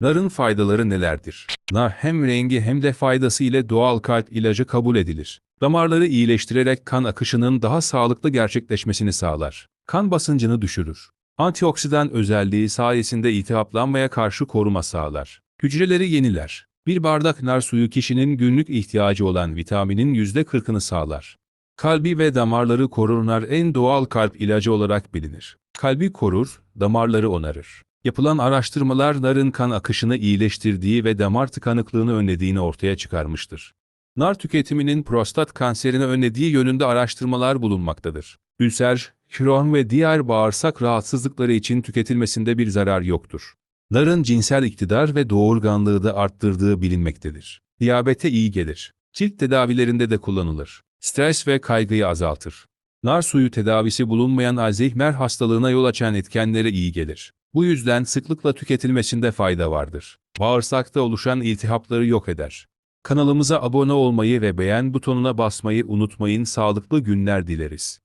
Narın faydaları nelerdir? Nar hem rengi hem de faydası ile doğal kalp ilacı kabul edilir. Damarları iyileştirerek kan akışının daha sağlıklı gerçekleşmesini sağlar. Kan basıncını düşürür. Antioksidan özelliği sayesinde iltihaplanmaya karşı koruma sağlar. Hücreleri yeniler. Bir bardak nar suyu kişinin günlük ihtiyacı olan vitaminin %40'ını sağlar. Kalbi ve damarları korur nar en doğal kalp ilacı olarak bilinir. Kalbi korur, damarları onarır. Yapılan araştırmalar narın kan akışını iyileştirdiği ve damar tıkanıklığını önlediğini ortaya çıkarmıştır. Nar tüketiminin prostat kanserini önlediği yönünde araştırmalar bulunmaktadır. Ülser, Crohn ve diğer bağırsak rahatsızlıkları için tüketilmesinde bir zarar yoktur. Narın cinsel iktidar ve doğurganlığı da arttırdığı bilinmektedir. Diyabete iyi gelir. Cilt tedavilerinde de kullanılır. Stres ve kaygıyı azaltır. Nar suyu tedavisi bulunmayan Alzheimer hastalığına yol açan etkenlere iyi gelir. Bu yüzden sıklıkla tüketilmesinde fayda vardır. Bağırsakta oluşan iltihapları yok eder. Kanalımıza abone olmayı ve beğen butonuna basmayı unutmayın. Sağlıklı günler dileriz.